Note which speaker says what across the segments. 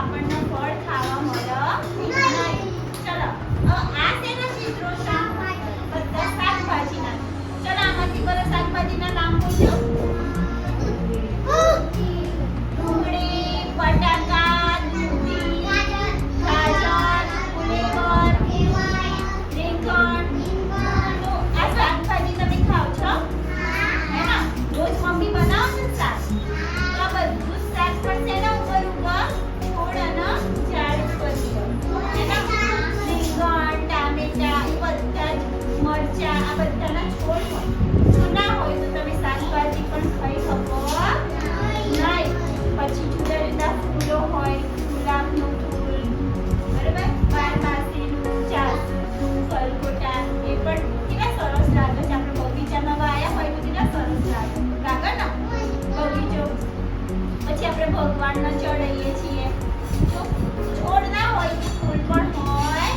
Speaker 1: આપણને ફળ ખાવા મળે. ચલો. આ શેના ચિત્રો શાકભાજી? બધા શાકભાજીના. ચલો, આમાંથી બધા શાકભાજીના નામ પૂછો. છોડ ન છીએ. છોડ હોય તો પણ હોય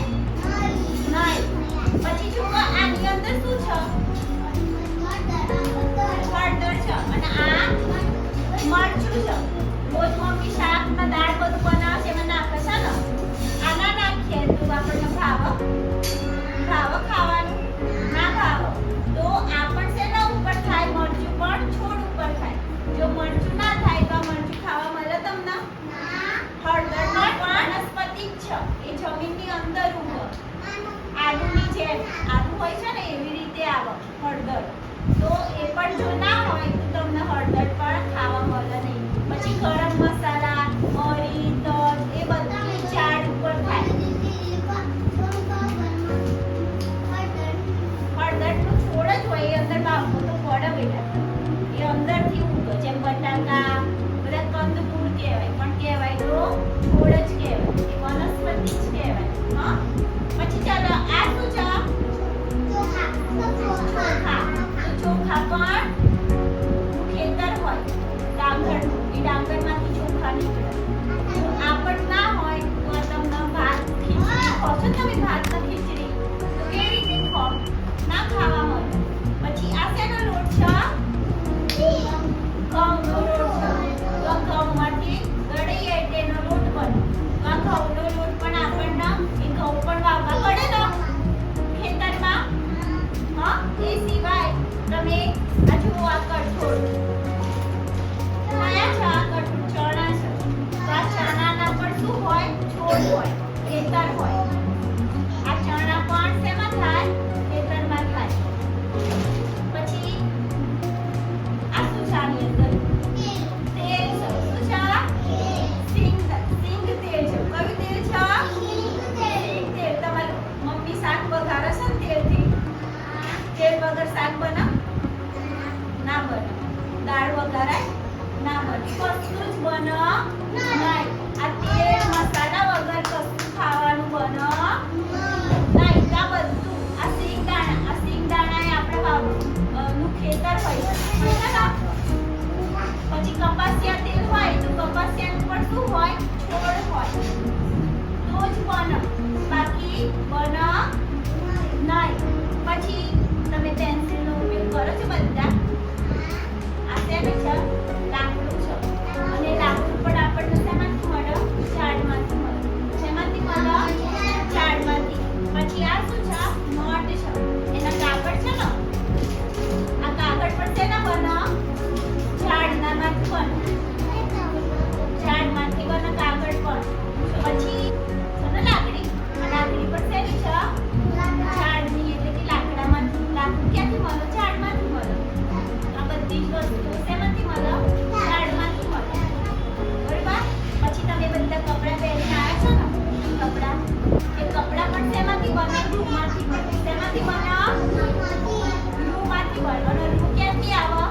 Speaker 1: નહીં. પછી જુઓ, આની અંદર શું છે? હળદર આ મરચું છે. રોજ મમ્મી દાળ બધું બનાવશે એમાં નાખે છે ને? આના નાખીએ, તો આપણને ભાવ જમીનની અંદર ઉગો આદુની જેમ. આલુ હોય છે ને, એવી રીતે આવો, હળદર. તો એ પણ જો ના હોય, તો તમને હળદર પણ ખાવા મળે નહીં. પછી ગરમ મસાલા આ જુઓ આ કઠોળ કયા છે આ કઠોળ ચણા છે. તો આ ચણાના પણ શું હોય? છોડ શાક વઘારે છે. ને તેલથી? તેલ વગર શાક બનાવ. કશું જ બન મસાલા વગર કશું ખાવાનું બન નહીં. આ બધું. આ સિંગદાણા આ સિંગદાણા એ આપણે બાબુ ખેતર હોય. પછી કપાસિયા તેલ હોય તો કપાસિયાનું પણ શું હોય? હોય. તો જ બન. બાકી બન નહીં. પછી તમે પેન્સિલ બધી જ વસ્તુ શેમાંથી પછી તમે બધા કપડાં પહેરીને કપડાં એ કપડાં પણ શેમાંથી બને રૂમાંથી બને શેમાંથી બને રૂ ક્યાંથી આવે?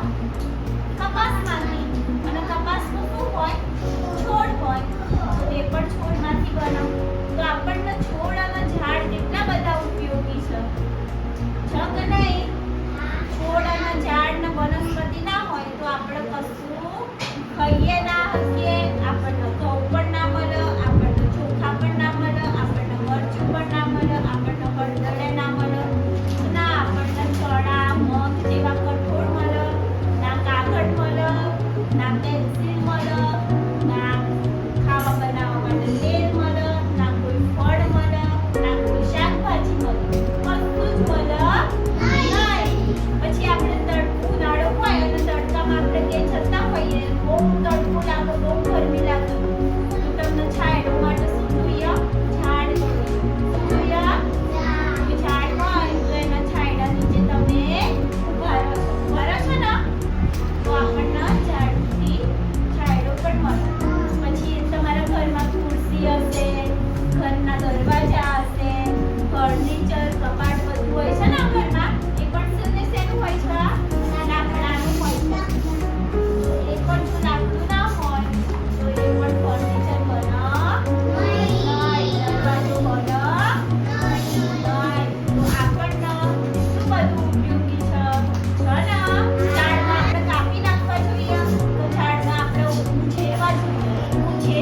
Speaker 1: önemli. Silvara.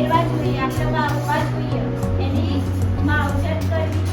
Speaker 1: પહેરવા જોઈએ આશ્રમ આવવા જોઈએ એની માં ઔષધ કરવી.